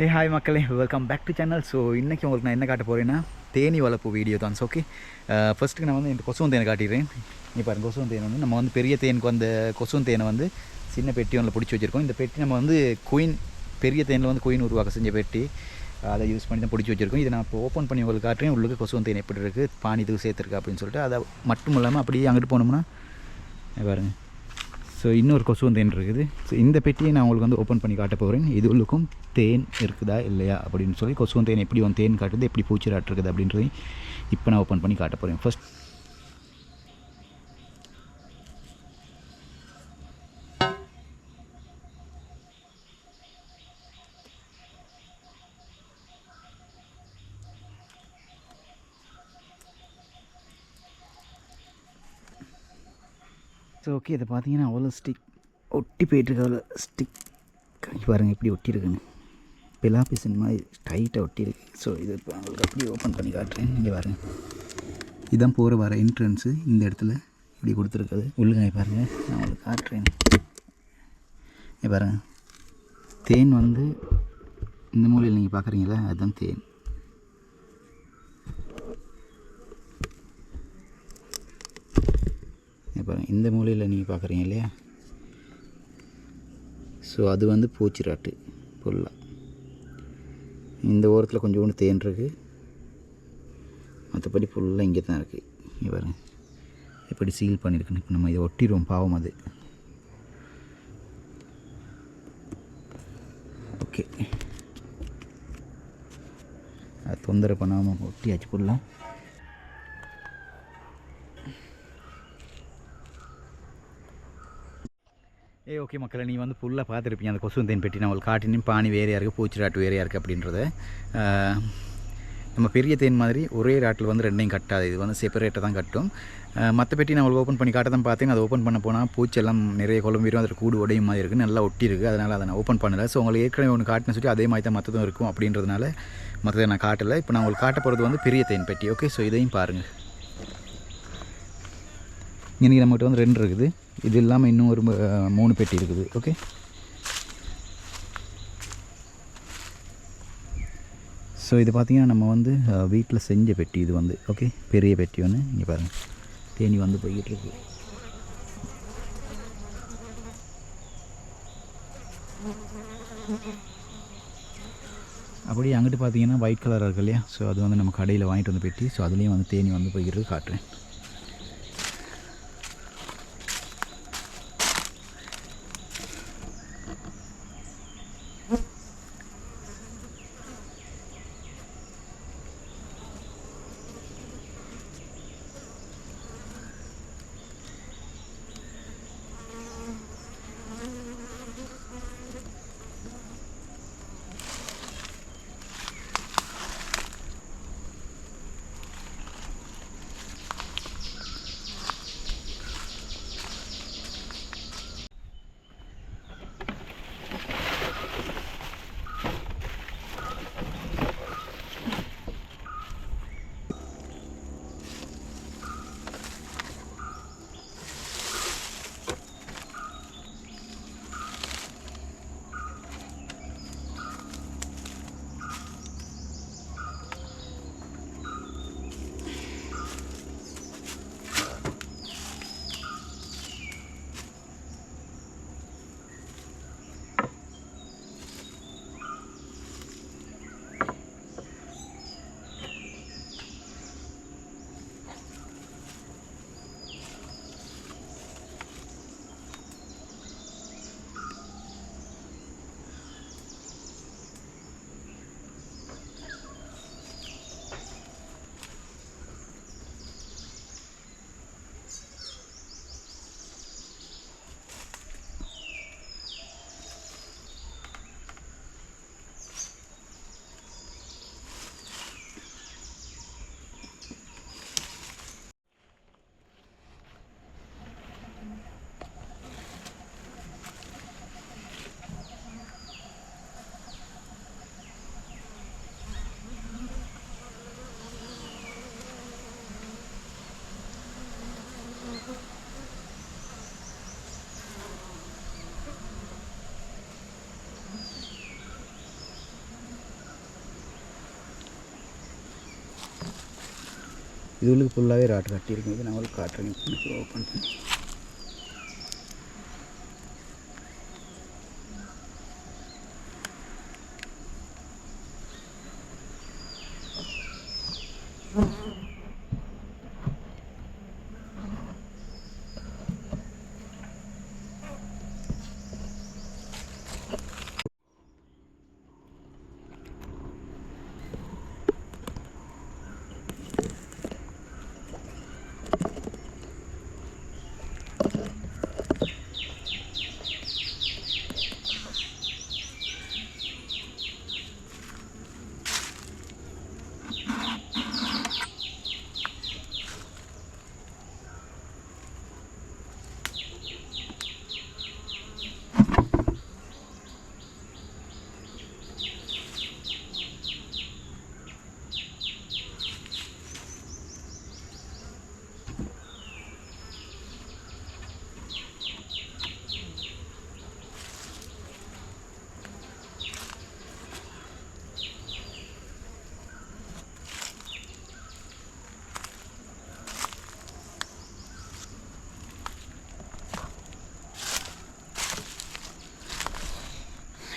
ஏ hi மக்களே. Welcome back to channel so இன்றைக்கி உங்களுக்கு நான் என்ன காட்ட போகிறேன்னா தேனி வளர்ப்பு வீடியோ தான். ஸோ ஓகே ஃபஸ்ட்டுக்கு நான் வந்து இந்த கொசுவன் தேனை காட்டிடுறேன். நீ பாருங்கள் கொசுவன் தேன் வந்து நம்ம வந்து பெரிய தேனுக்கு வந்த கொசுவன் தேனை வந்து சின்ன பெட்டி ஒன்றில் பிடிச்சி வச்சுருக்கோம். இந்த பெட்டி நம்ம வந்து குயின் பெரிய தேனில் வந்து குயின் உருவாக்க செஞ்ச பெட்டி. அதை யூஸ் பண்ணி தான் பிடிச்சி வச்சுருக்கோம். இதை நான் இப்போ ஓப்பன் பண்ணி உங்களுக்கு காட்டுறேன். உள்ளுக்கு கொசுவன் தேன் எப்படி இருக்குது பானி இதுக்கு சேர்த்துருக்கு அப்படின்னு சொல்லிட்டு. அதை மட்டும் இல்லாமல் அப்படியே அங்கிட்டு போனோம்னா பாருங்கள் பாருங்க. ஸோ இன்னொரு கொசு வந்து என்ன இருக்குது? ஸோ இந்த பெட்டியை நான் உங்களுக்கு வந்து ஓப்பன் பண்ணி காட்ட போகிறேன் இது உள்ளுக்கும் தேன் இருக்குதா இல்லையா அப்படின்னு சொல்லி கொசுவன் தேன் எப்படி வந்து தேன் காட்டுறது எப்படி பூச்சிராட்டு இருக்குது அப்படின்றதை இப்போ நான் ஓப்பன் பண்ணி காட்ட போகிறேன் ஃபஸ்ட் ஸோ ஓகே இதை பார்த்தீங்கன்னா அவ்வளோ ஸ்டிக் ஒட்டி போயிட்டுருக்க அவ்வளோ ஸ்டிக் பாருங்கள் எப்படி ஒட்டியிருக்குன்னு. பிலாபிசன் மாதிரி டைட்டாக ஒட்டியிருக்கு. ஸோ இது இப்போ உங்களுக்கு அப்படியே ஓப்பன் பண்ணி காட்டுறேன். நீங்கள் பாருங்கள் இதுதான் போகிற வர என்ட்ரன்ஸு இந்த இடத்துல இப்படி கொடுத்துருக்குது. உள்ளுங்க பாருங்கள் நான் உங்களுக்கு காட்டுறேன். பாருங்கள் தேன் வந்து இந்த மூலையில் நீங்கள் பார்க்குறீங்களா? அதுதான் தேன் இங்க பாருங்க இந்த மூலையில் நீங்கள் பார்க்குறீங்க இல்லையா? ஸோ அது வந்து பூச்சிராட்டு ஃபுல்லாக இந்த ஓரத்தில் கொஞ்சோண்டு தேன் இருக்குது மற்றபடி ஃபுல்லாக இங்கே தான் இருக்குது இங்கே பாருங்க. எப்படி சீல் பண்ணியிருக்குன்னு இப்போ நம்ம இதை ஒட்டிடுவோம். பாவம் அது. ஓகே அது தொந்தரவு பண்ணாமல் ஒட்டியாச்சு ஃபுல்லாக ஓகே மக்களை நீ வந்து ஃபுல்லாக பார்த்துருப்பீங்க. அந்த கொசு தேன் பெட்டி நான் உங்களுக்கு காட்டினேன். பானி வேறையாக இருக்குது பூச்சிராட்டு வேறையாக இருக்குது அப்படின்றத. நம்ம பெரிய தேன் மாதிரி ஒரே ராட்டில் வந்து ரெண்டையும் கட்டாது. இது வந்து செப்பரேட்டாக தான் கட்டும். மற்ற பெட்டி நான் உங்களுக்கு ஓப்பன் பண்ணி காட்ட தான் பார்த்தேன். அதை ஓப்பன் பண்ண போனால் பூச்செல்லாம் நிறைய குழம்பிடும் அதில் கூடு உடையும் மாதிரி இருக்குது நல்லா ஒட்டி இருக்குது அதனால் அதை நான் ஓப்பன் பண்ணலை. ஸோ உங்களுக்கு ஏற்கனவே ஒன்று காட்டின சொல்லி அதே மாதிரி தான் மற்றதும் இருக்கும் அப்படின்றதுனால மற்றதை நான் காட்டலை. இப்போ நான் உங்களுக்கு காட்ட போகிறது வந்து பெரிய தேன் பெட்டி. ஓகே ஸோ இதையும் பாருங்கள் இன்றைக்கி நம்மகிட்ட வந்து ரெண்டு இருக்குது. இது இல்லாமல் இன்னும் ஒரு மூணு பெட்டி இருக்குது. ஓகே ஸோ இது பார்த்திங்கன்னா நம்ம வந்து வீட்டில் செஞ்ச பெட்டி இது வந்து. ஓகே பெரிய பெட்டி ஒன்று இங்கே பாருங்கள் தேனி வந்து போய்கிட்டு இருக்கு. அப்படியே அங்கிட்டு பார்த்தீங்கன்னா ஒயிட் கலராக இருக்கு இல்லையா? ஸோ அது வந்து நம்ம கடையில் வாங்கிட்டு வந்து பெட்டி. ஸோ அதுலேயும் வந்து தேனி வந்து போய்கிட்டு காட்டுறேன். இது உள்ளுக்கு ஃபுல்லாகவே ராட் கட்டியிருக்கேன் இது நான் உங்களுக்கு காட்டுறேன் ஓப்பன் பண்ணி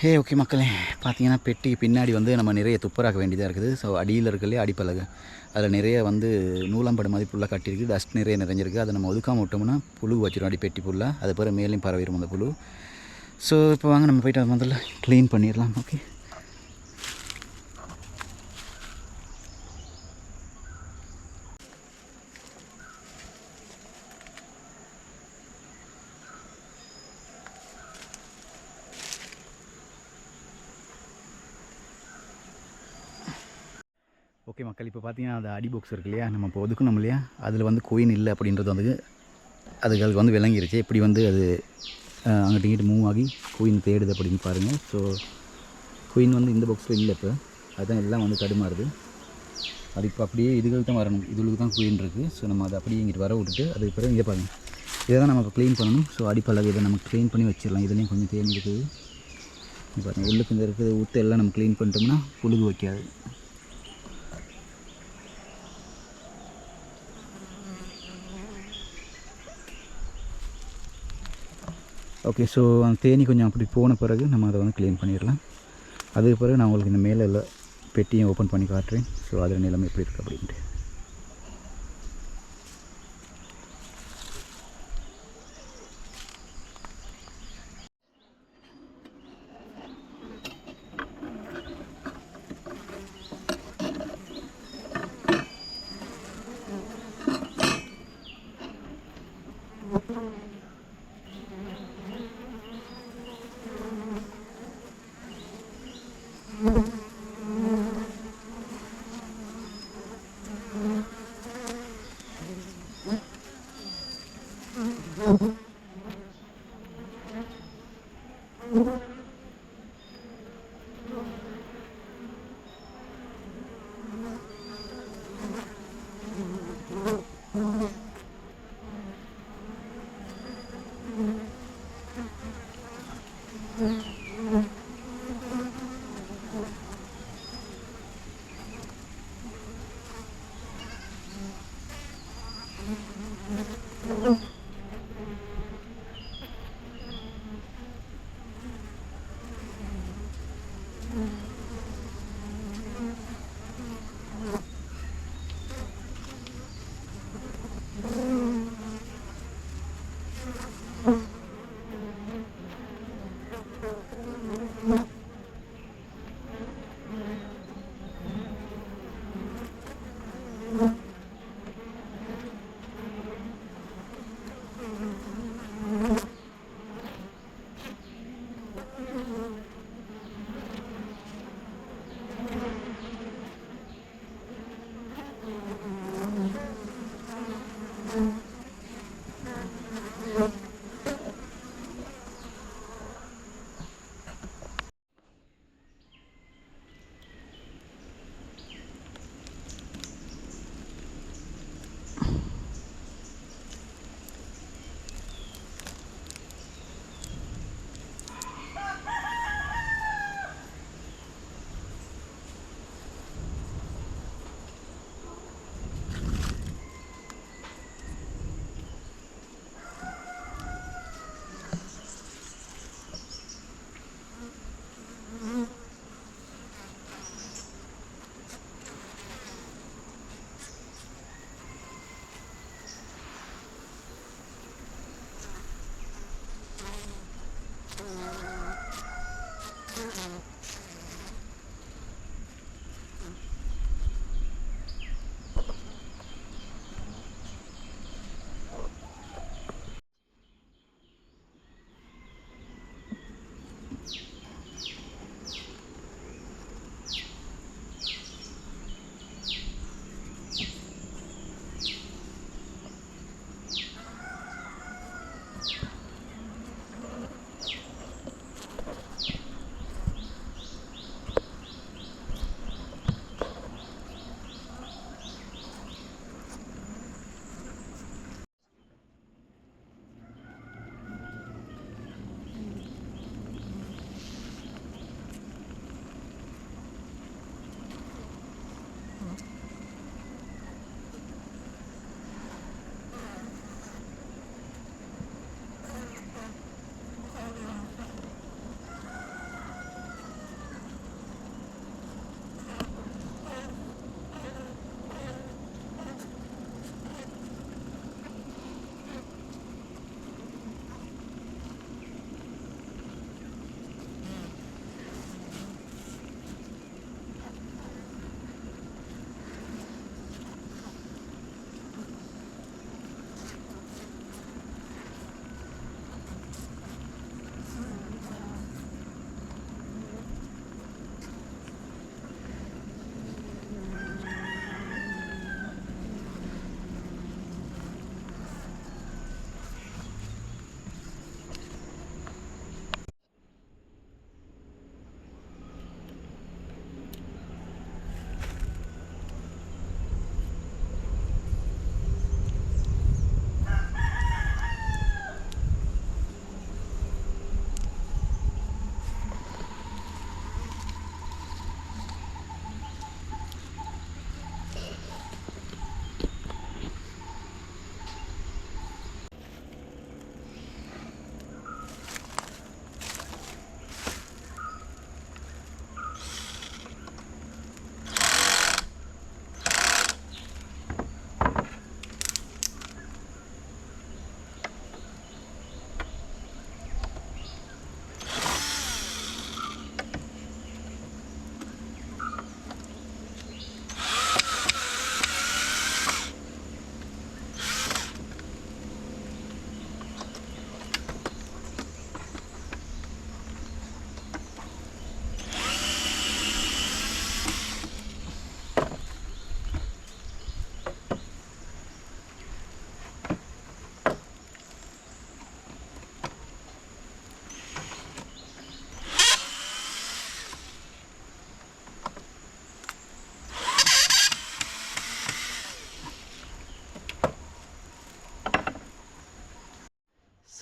ஏ ஓகே மக்களே பார்த்தீங்கன்னா பெட்டி பின்னாடி வந்து நம்ம நிறைய துப்பராக்க வேண்டியதாக இருக்குது. ஸோ அடியில் இருக்கலே அடிப்பலகை. அதில் நிறைய வந்து நூலாம்படு மாதிரி புல்லாக கட்டியிருக்கு. டஸ்ட் நிறைய நிறைஞ்சிருக்கு. அதை நம்ம ஒதுக்காம விட்டோம்னா புழு வச்சிடும் அடி பெட்டி புல்லாக அது பிறகு மேலேயும் பரவிடும் அந்த புழு. ஸோ இப்போ வாங்க நம்ம போயிட்டு முதல்ல க்ளீன் பண்ணிடலாம். ஓகே ஓகே மக்கள் இப்போ பார்த்தீங்கன்னா அந்த அடி பாக்ஸ் இருக்கு இல்லையா? நம்ம இப்போ ஒதுக்கணும் இல்லையா? அதில் வந்து கோயின் இல்லை அப்படின்றது வந்து அதுக்கு அதுக்கு வந்து விளங்கிருச்சு. எப்படி வந்து அது அங்கிட்ட இங்கிட்டு மூவ் ஆகி கோயின் தேடுது அப்படின்னு பாருங்கள் ஸோ கோயின் வந்து இந்த பாக்ஸில் இல்லை இப்போ. அதுதான் எல்லாம் வந்து தடுமாறுது. அது இப்போ அப்படியே இதுகளுக்கு தான் வரணும். இதுகளுக்கு தான் குயின் இருக்குது ஸோ நம்ம அதை அப்படியே இங்கிட்டு வர விட்டுட்டு அதுக்கு பிறகு இங்கே பாருங்கள் இதை தான் நம்ம இப்போ க்ளீன் பண்ணணும். ஸோ அடிப்பழகு இதை நம்ம க்ளீன் பண்ணி வச்சிடலாம். இதுலேயும் கொஞ்சம் தேங்கி இருக்குது. பாருங்கள் உள்ளுக்கு இந்த இருக்கிற ஊற்று எல்லாம் நம்ம க்ளீன் பண்ணிட்டோம்னா புழுகு வைக்காது. ஓகே ஸோ அந்த தேனி கொஞ்சம் அப்படி போன பிறகு நம்ம அதை வந்து க்ளீன் பண்ணிடலாம். அதுக்கு பிறகு நான் உங்களுக்கு இந்த மேலே பெட்டியும் ஓப்பன் பண்ணி காட்டுறேன். ஸோ அதில் நிலைமை எப்படி இருக்குது அப்படின்ட்டு. Mm-hmm.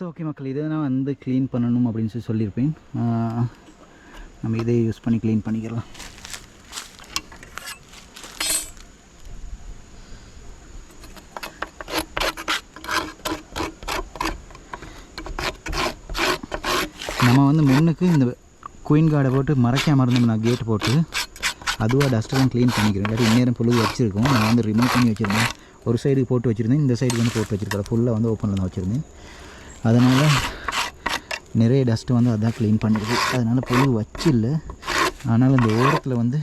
ஓகே மக்கள் இதை நான் வந்து க்ளீன் பண்ணணும் அப்படின்னு சொல்லி சொல்லியிருப்பேன். நம்ம இதே யூஸ் பண்ணி க்ளீன் பண்ணிக்கலாம். நம்ம வந்து முன்னுக்கு இந்த குயின் கார்டை போட்டு மறைக்காம இருந்தோம்னா கேட் போட்டு அதுவாக டஸ்ட்டெல்லாம் க்ளீன் பண்ணிக்கிறேன் இல்லாட்டி இந்நேரம் புழு வச்சுருக்கோம். நான் வந்து ரிமூவ் பண்ணி வச்சுருந்தேன். ஒரு சைடு போட்டு வச்சுருந்தேன். இந்த சைடு வந்து போட்டு வச்சுருக்கேன் ஃபுல்லாக வந்து ஓப்பனில் தான் வச்சுருந்தேன். அதனால் நிறைய டஸ்ட்டு வந்து அதான் க்ளீன் பண்ணிடுது அதனால் புழு இல்லை ஆனால் இந்த ஓரத்தில் வந்து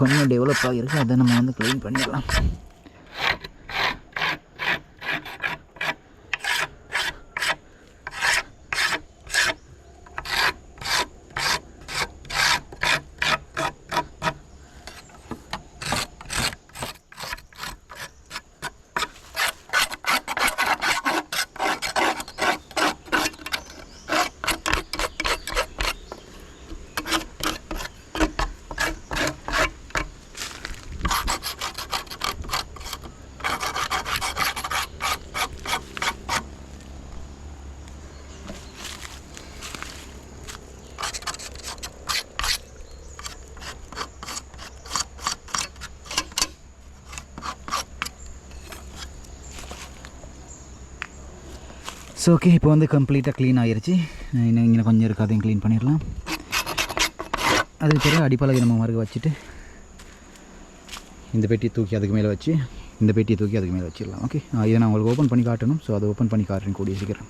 கொஞ்சம் டெவலப் ஆகிருக்கு அதை நம்ம வந்து க்ளீன் பண்ணிடலாம். ஸோ ஓகே இப்போ வந்து கம்ப்ளீட்டாக க்ளீன் ஆகிருச்சு இன்னும் இங்கே கொஞ்சம் இருக்குது அதையும் க்ளீன் பண்ணிடலாம். அதுக்கு பிறகு அடிப்பலகை நம்ம மறுக்க வச்சுட்டு இந்த பெட்டியை தூக்கி அதுக்கு மேலே வச்சு இந்த பெட்டியை தூக்கி அதுக்கு மேலே வச்சிடலாம். ஓகே இதை நான் உங்களுக்கு ஓப்பன் பண்ணி காட்டணும். ஸோ அதை ஓப்பன் பண்ணி காட்டுறேன் கூடிய சீக்கிரம்.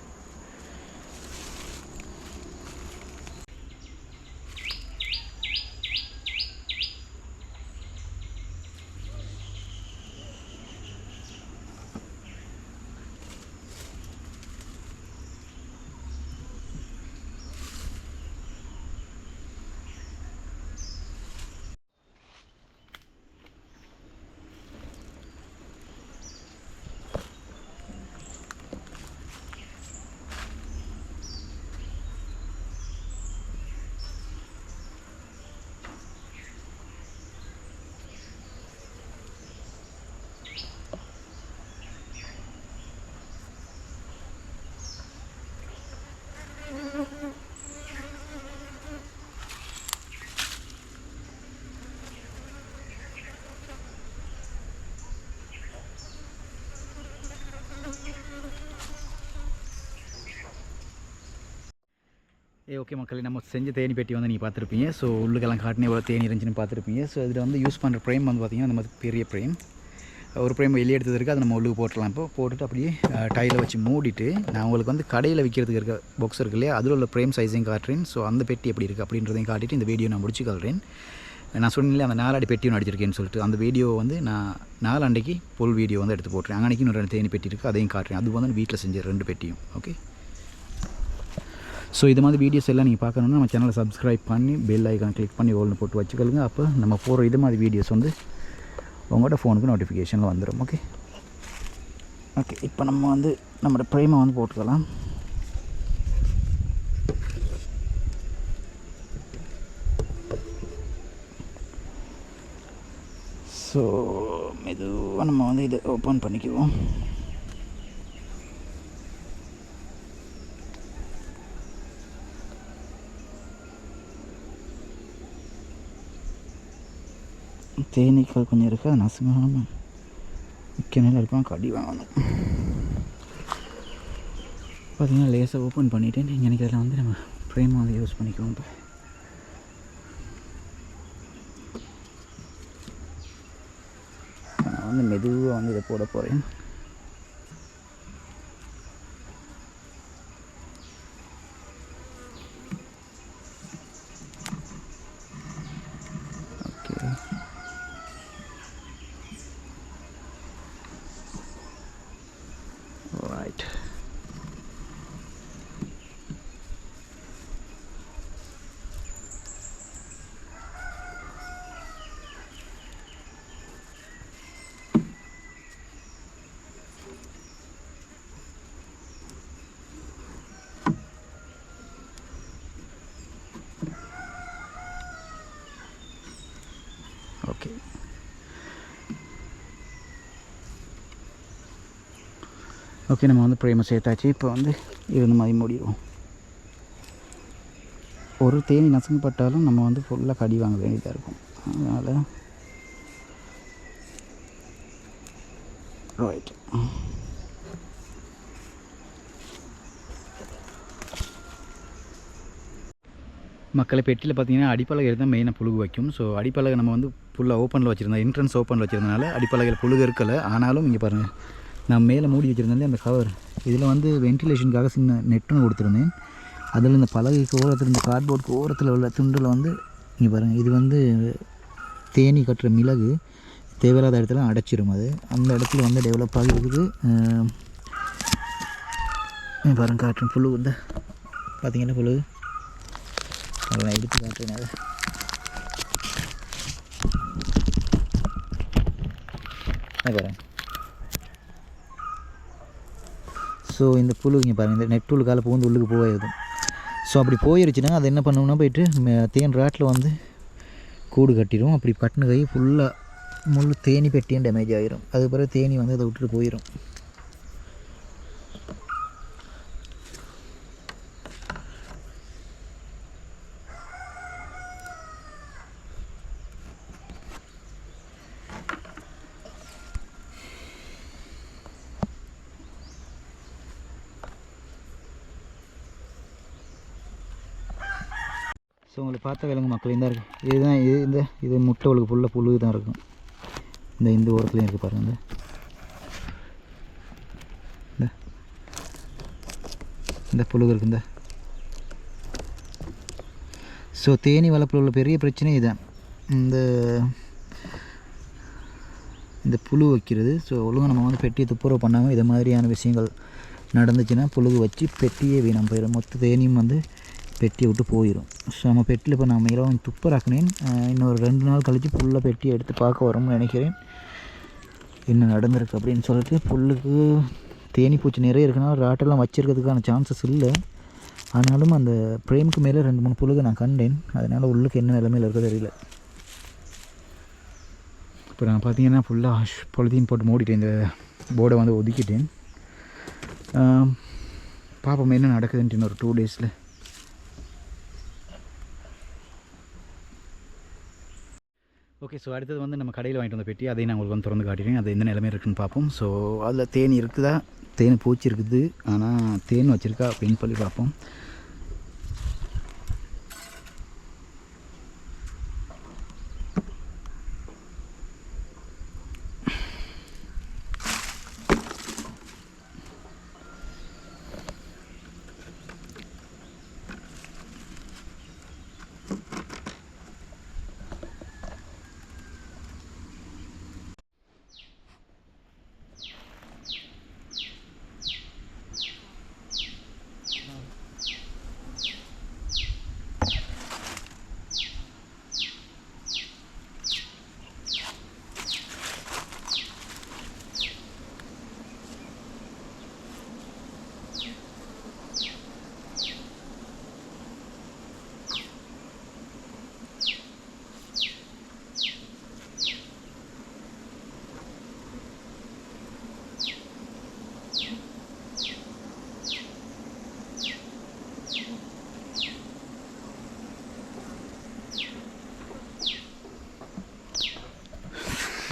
ஏ ஓகே மக்களே நம்ம செஞ்ச தேனி பெட்டி வந்து நீங்கள் பார்த்துருப்பீங்க. ஸோ உள்ளுக்கெல்லாம் காட்டினே எவ்வளோ தேனி இருந்துச்சுன்னு பார்த்துருப்பீங்க. ஸோ இதில் வந்து யூஸ் பண்ணுற ஃப்ரேம் வந்து பார்த்திங்கன்னா நம்ம பெரிய ஃப்ரேம் ஒரு ஃப்ரேம் வெளியே எடுத்தது இருக்குது அதை நம்ம உள்ளுக்கு போட்டுடலாம். இப்போ போட்டுட்டு அப்படியே டையில் வச்சு மூடிட்டு நான் உங்களுக்கு வந்து கடையில் விற்கிறதுக்கு இருக்க பாக்ஸ் இருக்கு இல்லையா? அதில் உள்ள ஃப்ரேம் சைஸையும் காட்டுறேன். ஸோ அந்த பெட்டி எப்படி இருக்குது அப்படின்றதையும் காட்டிட்டு இந்த வீடியோ நான் முடிச்சு காட்டுறேன் நான் சொன்னேன் அந்த நாலாடி பெட்டியும் அடிச்சிருக்கேன்னு சொல்லிட்டு. அந்த வீடியோ வந்து நான் நாலாண்டைக்கு பொருள் வீடியோ வந்து எடுத்து போட்டுறேன். அங்கனைக்கு இன்னொரு ரெண்டு தேனி பெட்டி இருக்குது அதையும் காட்டுறேன். அது வந்து வீட்டில் செஞ்ச ரெண்டு பெட்டியும் ஓகே ஸோ இது மாதிரி வீடியோஸ் எல்லாம் நீங்கள் பார்க்கணுன்னா நம்ம சேனலை சப்ஸ்கிரைப் பண்ணி பெல் ஐக்கான் கிளிக் பண்ணி ஓல்னு போட்டு வச்சுக்கலுங்க அப்போ நம்ம போகிற இது மாதிரி வீடியோஸ் வந்து உங்களோட ஃபோனுக்கு நோட்டிஃபிகேஷனில் வந்துடும் ஓகே ஓகே இப்போ நம்ம வந்து நம்மளோட ப்ரைமை வந்து போட்டுக்கலாம். ஸோ மெதுவாக நம்ம வந்து இதை ஓப்பன் பண்ணிக்குவோம். தேனீக்கள் கொஞ்சம் இருக்குது அது நசுங்காமல் மிக்க நேரம் இருப்பான் கடி வாங்கணும். பார்த்தீங்கன்னா லேசாக ஓப்பன் பண்ணிவிட்டு நீங்கள் எனக்கு அதில் வந்து நம்ம ஃப்ரேம் வந்து யூஸ் பண்ணிக்குவோம் இப்போ நான் வந்து மெதுவாக வந்து இதை போட போகிறேன் ஓகே ரைட் ஓகே. ஓகே நம்ம வந்து பிரேமை சேர்த்தாச்சு. இப்போ வந்து இருந்த மாதிரி முடிவோம் ஒரு தேனி நசுங்கப்பட்டாலும் நம்ம வந்து ஃபுல்லாக கடி வாங்க வேண்டியதாக இருக்கும். அதனால் ரைட் மக்களை பெட்டியில் பார்த்தீங்கன்னா அடிப்பலகை தான் மெயினாக புழுகு வைக்கும். ஸோ அடிப்பலகை நம்ம வந்து ஃபுல்லாக ஓப்பனில் வச்சுருந்தேன் என்ட்ரன்ஸ் ஓப்பனில் வச்சுருந்தனால அடிப்பலகையில் புழுகு இருக்கலை. ஆனாலும் இங்கே பாருங்கள் நான் மேலே மூடி வச்சுருந்தேன் அந்த கவர் இதில் வந்து வென்டிலேஷனுக்காக சின்ன நெட்டுன்னு கொடுத்துருந்தேன். அதில் இந்த பலகைக்கு ஓரத்தில் இந்த கார்ட்போர்டுக்கு ஓரத்தில் உள்ள துண்டில் வந்து இங்கே பாருங்கள் இது வந்து தேனி கட்டுற மிளகு. தேவையில்லாத இடத்துல அடைச்சிரும் அது. அந்த இடத்துல வந்து டெவலப் ஆகி இருக்குது பாருங்கள் காட்டுறேன் புழு வந்து பார்த்தீங்கன்னா புழு நான் எடுத்து காட்டுறேன். அதை இங்க ஸோ இந்த புழு இங்கே பாருங்கள் இந்த நெட்டுள் கால பூந்து உள்ளுக்கு போயிடுது ஸோ அப்படி போயிருச்சுன்னா அது என்ன பண்ணணும்னா போயிட்டு தேன் ராட்டில் வந்து கூடு கட்டிடும் அப்படி கட்டின கை ஃபுல்லாக முள் தேனி பெட்டியும் டேமேஜ் ஆகிரும் அது பிறகு தேனி வந்து அதை விட்டுட்டு போயிடும் ஸோ உங்களுக்கு பார்த்த விலங்கு மக்களையும் தான் இருக்குது இதுதான் இது இந்த இது முட்டை உங்களுக்கு ஃபுல்லாக புழு தான் இருக்கும். இந்த இந்த ஓரத்துலையும் இருக்குது பாருங்கள் இந்த. இந்த. புழு புழுகு இந்த. ஸோ தேனி வளர்ப்பில் உள்ள பெரிய பிரச்சனை இதுதான். இந்த இந்த புழு வைக்கிறது. ஸோ ஒழுங்காக நம்ம வந்து பெட்டியை துப்புரவு பண்ணாமல் இது மாதிரியான விஷயங்கள் நடந்துச்சுன்னா புழுகு வச்சு பெட்டியே வீணாம் போயிடும். மொத்த தேனியும் வந்து பெட்டியை விட்டு போயிடும் ஸோ நம்ம பெட்டியில் இப்போ நான் இரவு துப்புராக்கினேன் இன்னும் இன்னொரு ரெண்டு நாள் கழித்து ஃபுல்லாக பெட்டியை எடுத்து பார்க்க வரோம்னு நினைக்கிறேன். என்ன நடந்திருக்கு அப்படின்னு சொல்லிட்டு புல்லுக்கு தேனி பூச்சி நிறைய இருக்குன்னா ராட்டெல்லாம் வச்சுருக்கிறதுக்கான சான்சஸ் இல்லை. ஆனாலும் அந்த பிரேமுக்கு மேலே ரெண்டு மூணு புல்லுக்கு நான் கண்டேன். அதனால் உள்ளுக்கு என்ன நிலைமையில் இருக்கோ தெரியல. இப்போ நான் பார்த்தீங்கன்னா ஃபுல்லாக பொழுதையும் போட்டு மூடிட்டேன். இந்த போர்டை வந்து ஒதுக்கிட்டேன். ஆம், பார்ப்போம் என்ன நடக்குதுன்ட்டு இன்னொரு டூ டேஸில் ஓகே ஸோ அடுத்தது வந்து நம்ம கடையில் வாங்கிட்டு வந்த பெட்டி அதையும் நான் உங்களுக்கு வந்து திறந்து காட்டிடுறேன். அது எந்த நிலைமையில் இருக்குன்னு பார்ப்போம். ஸோ அதில் தேன் இருக்குதா? தேன் பூச்சி இருக்குது. ஆனால் தேன் வச்சுருக்கா? அப்படின்னு சொல்லி பார்ப்போம்.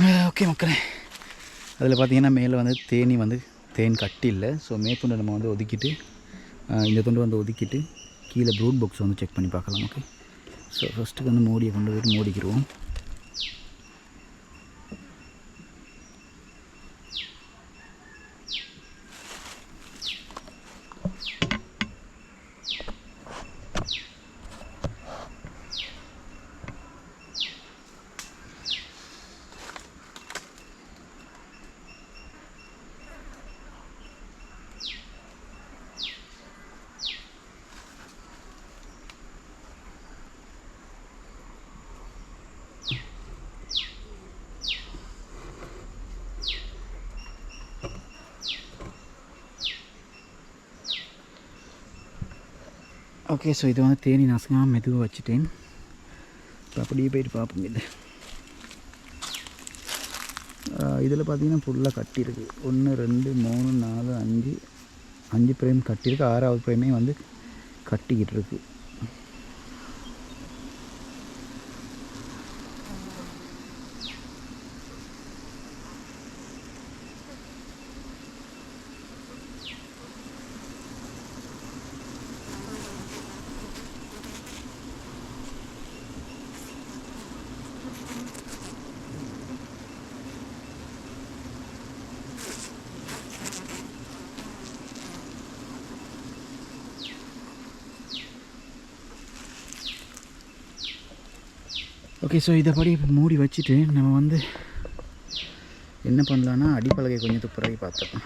ஓகே மக்களே. அதில் பார்த்தீங்கன்னா மேலே வந்து தேனி வந்து தேன் கட்டி இல்லை. ஸோ மேத்துண்டை நம்ம வந்து ஒதுக்கிட்டு இந்த துண்டு வந்து ஒதுக்கிட்டு கீழே ப்ரூட் பாக்ஸ் வந்து செக் பண்ணி பார்க்கலாம் ஓகே ஸோ ஃபஸ்ட்டு வந்து மோடியை கொண்டு போயிட்டு மூடிக்கிடுவோம். ஓகே ஸோ இது வந்து தேனி நாசமாக மெதுவாக வச்சுட்டேன் இப்போ அப்படியே போயிட்டு பார்ப்போம் இது இதில் பார்த்தீங்கன்னா ஃபுல்லாக கட்டியிருக்கு ஒன்று ரெண்டு மூணு நாலு அஞ்சு அஞ்சு பிரேம் கட்டியிருக்கு ஆறாவது பிரேமே வந்து கட்டிக்கிட்டு இருக்குது ஓகே ஸோ இதைப்படி இப்போ மூடி வச்சுட்டு நம்ம வந்து என்ன பண்ணலான்னா அடிப்பலகை கொஞ்சம் துப்புரவை பார்த்தோம்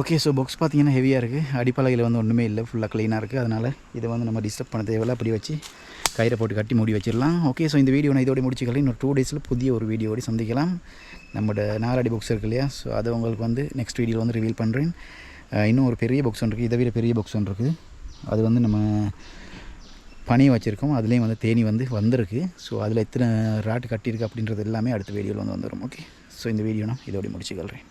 ஓகே ஸோ பாக்ஸ் பார்த்தீங்கன்னா ஹெவியாக இருக்குது அடிப்பலகையில் வந்து ஒன்றுமே இல்லை. ஃபுல்லாக க்ளீனாக இருக்குது அதனால் இதை வந்து நம்ம டிஸ்டர்ப் பண்ண தேவையில்லை. அப்படி வச்சு கயிறை போட்டு கட்டி மூடி வச்சிடலாம். ஓகே ஸோ இந்த வீடியோ நான் இதோட முடிச்சுக்கலாம் இன்னொரு டூ டேஸில் புதிய ஒரு வீடியோவோட சந்திக்கலாம். நம்மளோட நாலடி பாக்ஸ் இருக்கு இல்லையா? ஸோ அதை உங்களுக்கு வந்து நெக்ஸ்ட் வீடியோவில் வந்து ரிவீல் பண்ணுறேன் இன்னும் ஒரு பெரிய பாக்ஸ் ஒன்று இருக்குது இதை விட பெரிய பாக்ஸ் ஒன்று இருக்குது அது வந்து நம்ம பனியை வச்சுருக்கோம். அதுலேயும் வந்து தேனி வந்து வந்திருக்கு. ஸோ அதில் எத்தனை ராட்டு கட்டியிருக்கு அப்படின்றது எல்லாமே அடுத்த வீடியோவில் வந்து வந்துடும் ஓகே ஸோ இந்த வீடியோ நான் இதோடய முடிச்சுக்கொள்கிறேன்